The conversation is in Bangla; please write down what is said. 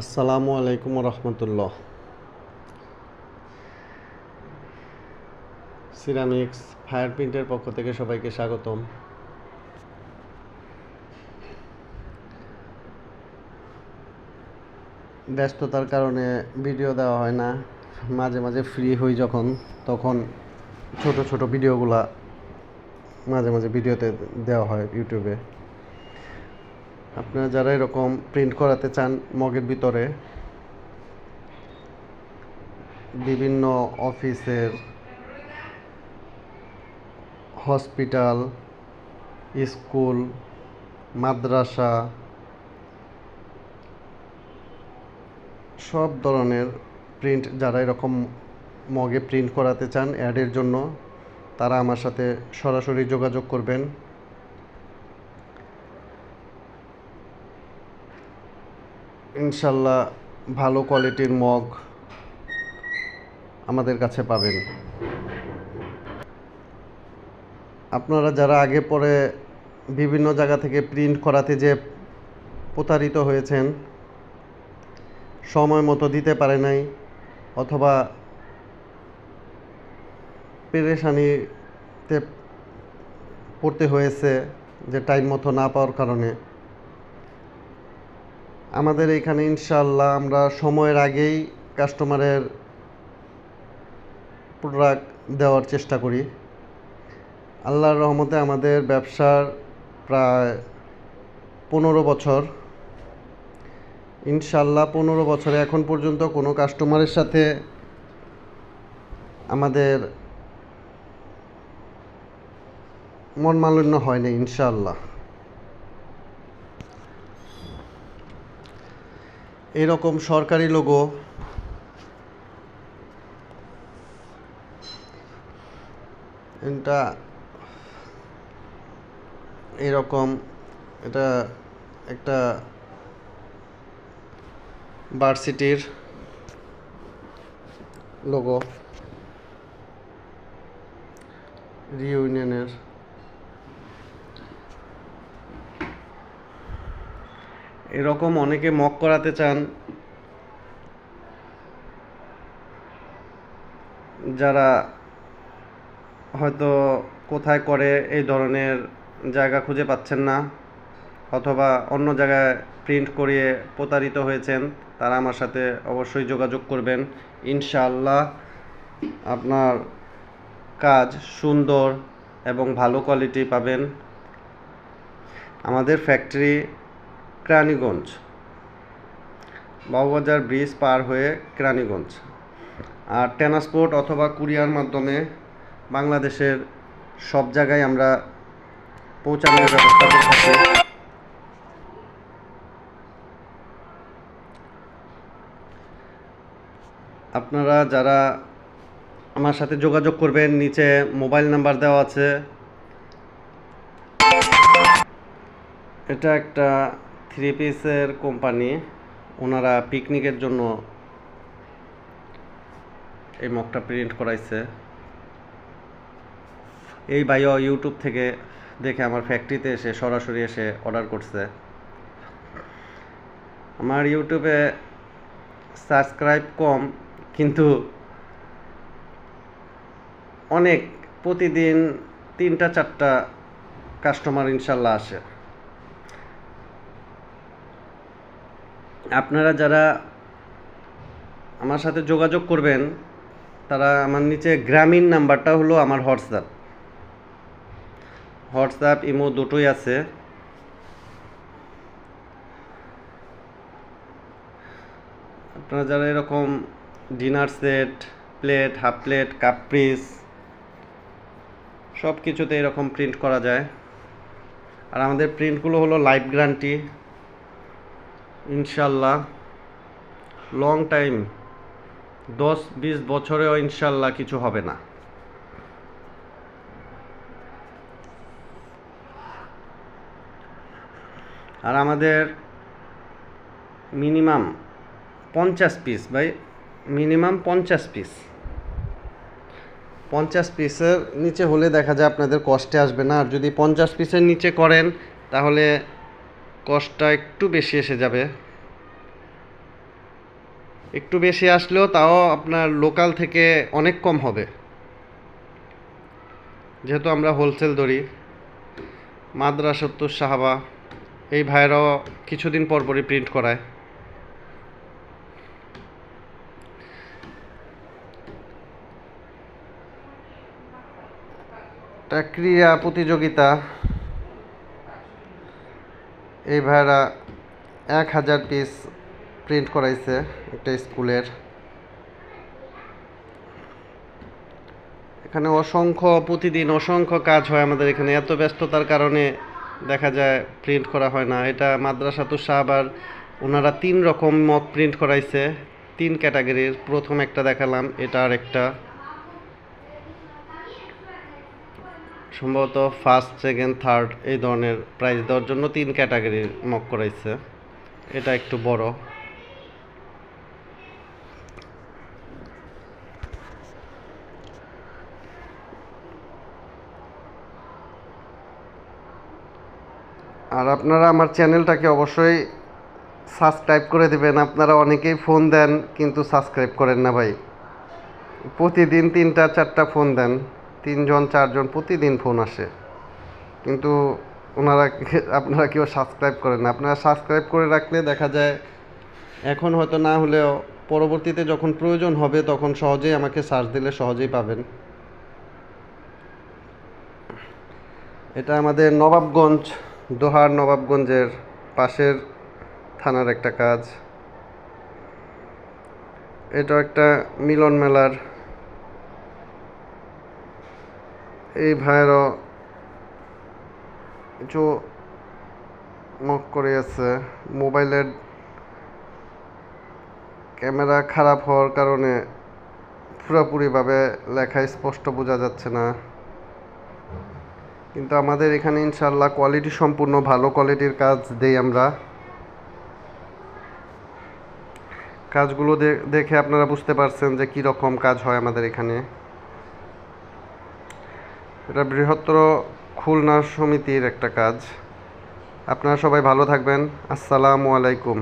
আসসালামু আলাইকুম রহমতুল্লাহ। সিরামিক্স ফায়ার প্রিন্টের পক্ষ থেকে সবাইকে স্বাগতম। ব্যস্ততার কারণে ভিডিও দেওয়া হয় না। মাঝে মাঝে ফ্রি হই যখন, তখন ছোট ছোট ভিডিওগুলা মাঝে মাঝে ভিডিওতে দেওয়া হয় ইউটিউবে আপনারা যারা এরকম প্রিন্ট করাতে চান মগের ভিতরে, বিভিন্ন অফিসের হসপিটাল স্কুল মাদ্রাসা, সব ধরনের প্রিন্ট যারা এরকম মগে প্রিন্ট করাতে চান অ্যাডের জন্য, তারা আমার সাথে সরাসরি যোগাযোগ করবেন। ইনশাল্লাহ ভালো কোয়ালিটির মগ আমাদের কাছে পাবেন। আপনারা যারা আগে পরে বিভিন্ন জায়গা থেকে প্রিন্ট করাতে যে প্রতারিত হয়েছেন, সময় মতো দিতে পারে নাই অথবা পেরেশানিতে পড়তে হয়েছে যে টাইম মতো না পাওয়ার কারণে। আমাদের এখানে ইনশাল্লাহ আমরা সময়ের আগেই কাস্টমারের প্রোডাক্ট দেওয়ার চেষ্টা করি। আল্লাহর রহমতে আমাদের ব্যবসার প্রায় পনেরো বছর। ইনশাল্লাহ পনেরো বছরে এখন পর্যন্ত কোনো কাস্টমারের সাথে আমাদের মন মালিন্য হয়নি ইনশাল্লাহ এরকম সরকারি লোগো এটা এরকম এটা একটা ভার্সিটির লোগো রিউনিয়নের এরকম অনেকে মক করাতে চান। যারা হয়তো কোথায় করে এই ধরনের জায়গা খুঁজে পাচ্ছেন না, অথবা অন্য জায়গায় প্রিন্ট করিয়ে প্রতারিত হয়েছেন, তারা আমার সাথে অবশ্যই যোগাযোগ করবেন। ইনশাআল্লাহ আপনার কাজ সুন্দর এবং ভালো কোয়ালিটি পাবেন। আমাদের ফ্যাক্টরি কেরানীগঞ্জ। বাবুবাজার ব্রিজ পার হয়ে কেরানীগঞ্জ। আর ট্রান্সপোর্ট অথবা কুরিয়ার মাধ্যমে বাংলাদেশের সব জায়গায় আমরা পৌঁছানোর ব্যবস্থা করে থাকি। আপনারা যারা আমার সাথে যোগাযোগ করবেন, নিচে মোবাইল নাম্বার দেওয়া আছে। এটা একটা থ্রি পিসের কোম্পানি, ওনারা পিকনিকের জন্য এই মগটা প্রিন্ট করাইছে। এই ভাইও ইউটিউব থেকে দেখে আমার ফ্যাক্টরিতে এসে সরাসরি এসে অর্ডার করছে। আমার ইউটিউবে সাবস্ক্রাইব কম, কিন্তু অনেক প্রতিদিন তিনটা, চারটা কাস্টমার ইনশাল্লাহ আসে। আপনারা যারা আমার সাথে যোগাযোগ করবেন, তারা আমার নিচে গ্রামীণ নাম্বারটা হলো আমার হোয়াটসঅ্যাপ। হোয়াটসঅ্যাপ, ইমো দুটোই আছে। আপনারা যারা এরকম dinner set, plate, half plate, cup piece সব কিছুতে এরকম প্রিন্ট করা যায়। আর আমাদের প্রিন্টগুলো হলো লাইফ গ্যারান্টি। ইনশাল্লাহ লং টাইম দশ বিশ বছরেও ইনশাল্লাহ কিছু হবে না। আর আমাদের মিনিমাম পঞ্চাশ পিস ভাই মিনিমাম পঞ্চাশ পিস পঞ্চাশ পিসের নিচে হলে দেখা যায় আপনাদের কষ্টে আসবে না। আর যদি পঞ্চাশ পিসের নিচে করেন, তাহলে কষ্টটা একটু বেশি এসে যাবে। একটু বেশি আসলেও তাও আপনার লোকাল থেকে অনেক কম হবে। যেহেতু আমরা হোলসেল ধরি মাদ্রাসাতুর সাহাবা, এই ভাইরাও কিছুদিন পরপরই প্রিন্ট করায়। একটা ক্রীড়া প্রতিযোগিতা এই ভাইরা এক হাজার পিস প্রিন্ট করাইছে একটা স্কুলের। এখানে অসংখ্য, প্রতিদিন অসংখ্য কাজ হয় আমাদের এখানে। এত ব্যস্ততার কারণে দেখা যায় প্রিন্ট করা হয় না। এটা মাদ্রাসাতুর সাহাবার ওনারা তিন রকম মক প্রিন্ট করাইছে। তিন ক্যাটাগরির প্রথম একটা দেখালাম, এটা আর একটা সম্ভবত ফার্স্ট সেকেন্ড থার্ড এই ধরনের প্রাইজ দেওয়ার জন্য তিন ক্যাটাগরির মক করাইছে। এটা একটু বড়। আর আপনারা আমার চ্যানেলটাকে অবশ্যই সাবস্ক্রাইব করে দেবেন। আপনারা অনেকেই ফোন দেন, কিন্তু সাবস্ক্রাইব করেন না ভাই। প্রতিদিন তিনটা, চারটা ফোন দেন। তিনজন, চারজন প্রতিদিন ফোন আসে। কিন্তু ওনারা আপনারা কেউ সাবস্ক্রাইব করেন না। আপনারা সাবস্ক্রাইব করে রাখলে দেখা যায়, এখন হয়তো না হলেও পরবর্তীতে যখন প্রয়োজন হবে তখন সহজেই আমাকে সার্চ দিলে সহজেই পাবেন। এটা আমাদের নবাবগঞ্জ, দোহার নবাবগঞ্জের পাশের থানার একটা কাজ। এটা একটা মিলন মেলার এই ভাইয়েরও কিছু মক করে আছে মোবাইলের ক্যামেরা খারাপ হওয়ার কারণে পুরোপুরিভাবে লেখা স্পষ্ট বোঝা যাচ্ছে না। কিন্তু আমাদের এখানে ইনশাল্লাহ কোয়ালিটি সম্পূর্ণ ভালো কোয়ালিটির কাজ দেই আমরা। কাজগুলো দেখে আপনারা বুঝতে পারছেন যে কী রকম কাজ হয় আমাদের এখানে। এটা বৃহত্তর খুলনা সমিতির একটা কাজ। আপনারা সবাই ভালো থাকবেন। আসসালামু আলাইকুম।